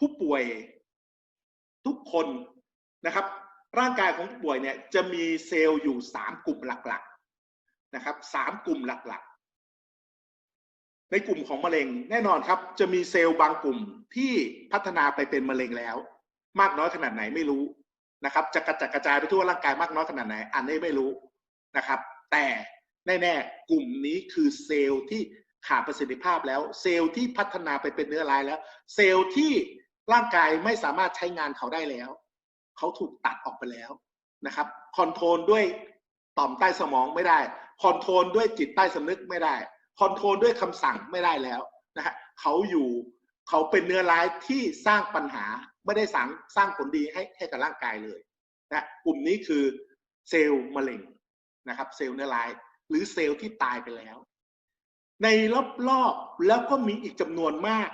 ผู้ป่วยทุกคนนะครับ ร่างกายของผู้ป่วยเนี่ยจะมีเซลล์อยู่สามกลุ่มหลักๆนะครับสามกลุ่มหลักๆ ในกลุ่มของมะเร็งแน่นอนครับ จะมีเซลล์บางกลุ่มที่พัฒนาไปเป็นมะเร็งแล้ว มากน้อยขนาดไหนไม่รู้นะครับ จะกระจัดกระจายไปทั่วร่างกายมากน้อยขนาดไหน อันนี้ไม่รู้นะครับ แต่แน่ๆกลุ่มนี้คือเซลล์ที่ขาดประสิทธิภาพแล้ว เซลล์ที่พัฒนาไปเป็นเนื้อร้ายแล้ว เซลล์ที่ ร่างกายไม่สามารถใช้งานเขาได้แล้ว เขาถูกตัดออกไปแล้วนะครับคอนโทรลด้วยต่อมใต้สมองไม่ได้คอนโทรลด้วยจิตใต้สำนึกไม่ได้คอนโทรลด้วยคำสั่งไม่ได้แล้วนะฮะเขาอยู่เขาเป็นเนื้อร้ายที่สร้างปัญหาไม่ได้สร้างสร้างผลดีให้ให้กับร่างกายเลยนะกลุ่มนี้คือเซลล์มะเร็งนะครับ เซลล์เนื้อร้าย หรือเซลล์ที่ตายไปแล้ว ในรอบๆแล้วก็มีอีกจำนวนมาก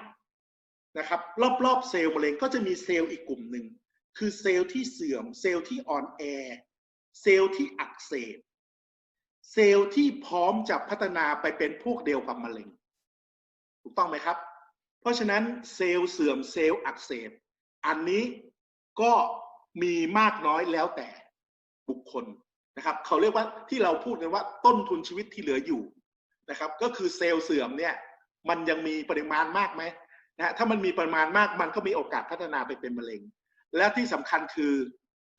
นะครับ รอบๆเซลล์มะเร็งก็จะมีเซลล์อีกกลุ่มหนึ่ง คือเซลล์ที่เสื่อม เซลล์ที่อ่อนแอ เซลล์ที่อักเสบ เซลล์ที่พร้อมจะพัฒนาไปเป็นพวกเดียวกับมะเร็ง ถูกต้องไหมครับ เพราะฉะนั้นเซลล์เสื่อมเซลล์อักเสบ อันนี้ก็มีมากน้อยแล้วแต่บุคคลนะครับเขาเรียกว่าที่เราพูดกันว่าต้นทุนชีวิตที่เหลืออยู่นะครับ ก็คือเซลล์เสื่อมเนี่ย มันยังมีปริมาณมากไหม นะถ้ามันมีปริมาณมากมันก็มีโอกาสพัฒนาไปเป็นมะเร็ง และที่สำคัญคือ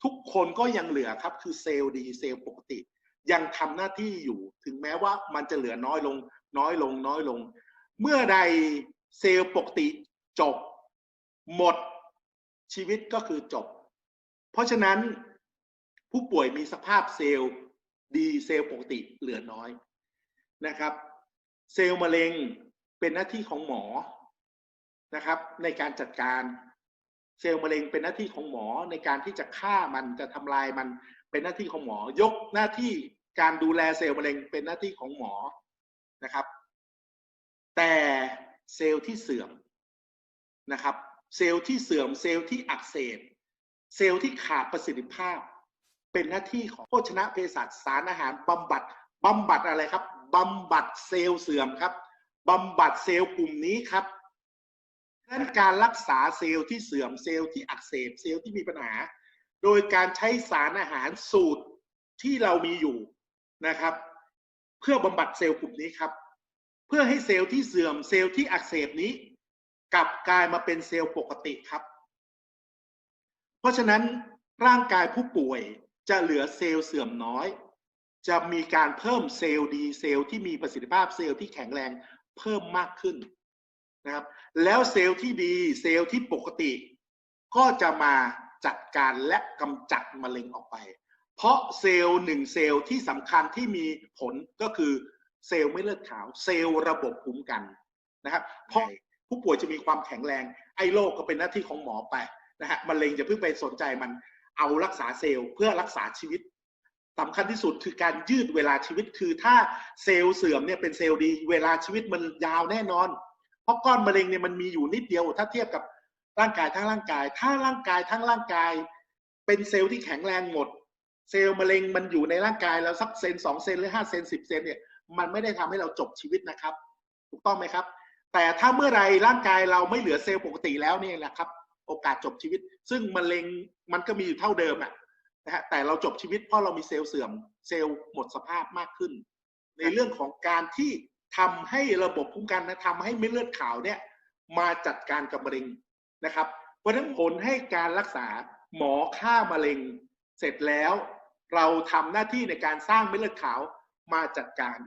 ทุกคนก็ยังเหลือครับคือเซลล์ดีเซลล์ปกติ ยังทำหน้าที่อยู่ ถึงแม้ว่ามันจะเหลือน้อยลง น้อยลง น้อยลง เมื่อใดเซลล์ปกติจบ หมดชีวิตก็คือจบ เพราะฉะนั้นผู้ป่วยมีสภาพเซลล์ดีเซลล์ปกติเหลือน้อยนะครับ เซลล์มะเร็งเป็นหน้าที่ของหมอ นะครับ ในการจัดการเซลล์มะเร็งเป็นหน้าที่ของหมอในการที่จะฆ่ามันจะทำลายมันเป็นหน้าที่ของหมอ ยกหน้าที่การดูแลเซลล์มะเร็งเป็นหน้าที่ของหมอนะครับ แต่เซลล์ที่เสื่อมนะครับ เซลล์ที่เสื่อม เซลล์ที่อักเสบเซลล์ที่ขาดประสิทธิภาพ เป็นหน้าที่ของโภชนะเภสัชสารอาหารบำบัดบำบัดอะไรครับบำบัดเซลล์เสื่อมครับบำบัดเซลล์กลุ่มนี้ครับ นั้นการรักษาเซลล์ที่เสื่อมเซลล์ที่อักเสบเซลล์ที่มีปัญหา โดยการใช้สารอาหารสูตรที่เรามีอยู่นะครับ เพื่อบำบัดเซลล์กลุ่มนี้ครับ เพื่อให้เซลล์ที่เสื่อมเซลล์ที่อักเสบนี้ กลับกลายมาเป็นเซลล์ปกติครับ เพราะฉะนั้นร่างกายผู้ป่วยจะเหลือเซลล์เสื่อมน้อย จะมีการเพิ่มเซลล์ดีเซลล์ที่มีประสิทธิภาพเซลล์ที่แข็งแรงเพิ่มมากขึ้น นะครับ แล้วเซลล์ที่ดีเซลล์ที่ปกติ ก็จะมาจัดการและกำจัดมะเร็งออกไป เพราะเซลล์หนึ่งเซลล์ที่สำคัญที่มีผลก็คือเซลล์ไม่เลือดขาว เซลล์ระบบภูมิกันนะครับเพราะผู้ป่วยจะมีความแข็งแรง ไอ้โรคก็เป็นหน้าที่ของหมอไปนะฮะมะเร็งจะเพิ่งไปสนใจมันเอารักษาเซลล์เพื่อรักษาชีวิตสำคัญที่สุดคือการยืดเวลาชีวิตคือถ้าเซลล์เสื่อมเนี่ยเป็นเซลล์ดี เวลาชีวิตมันยาวแน่นอนเพ ราะก้อนมะเร็งเนี่ยมันมีอยู่นิดเดียว ถ้าเทียบกับร่างกายทั้งร่างกาย ถ้าร่างกายทั้งร่างกาย เป็นเซลล์ที่แข็งแรงหมด เซลล์มะเร็งมันอยู่ในร่างกายแล้วสักเซนสองเซนหรือห้าเซนสิบเซนเนี่ยมันไม่ได้ทำให้เราจบชีวิตนะครับ ถูกต้องไหมครับ แต่ถ้าเมื่อไรร่างกายเราไม่เหลือเซลล์ปกติแล้วนี่แหละครับ โอกาสจบชีวิต ซึ่งมะเร็งมันก็มีอยู่เท่าเดิมอะนะฮะแต่เราจบชีวิตเพราะเรามีเซลล์เสื่อมเซลล์หมดสภาพมากขึ้น ในเรื่องของการที่ ทำให้ระบบภูมิคุ้มกันนะทำให้เม็ดเลือดขาวเนี่ยมาจัดการกับมะเร็งนะครับ เพราะฉะนั้นผลให้การรักษาหมอฆ่ามะเร็ง เสร็จแล้ว เราทำหน้าที่ในการสร้างเม็ดเลือดขาวมาจัดการ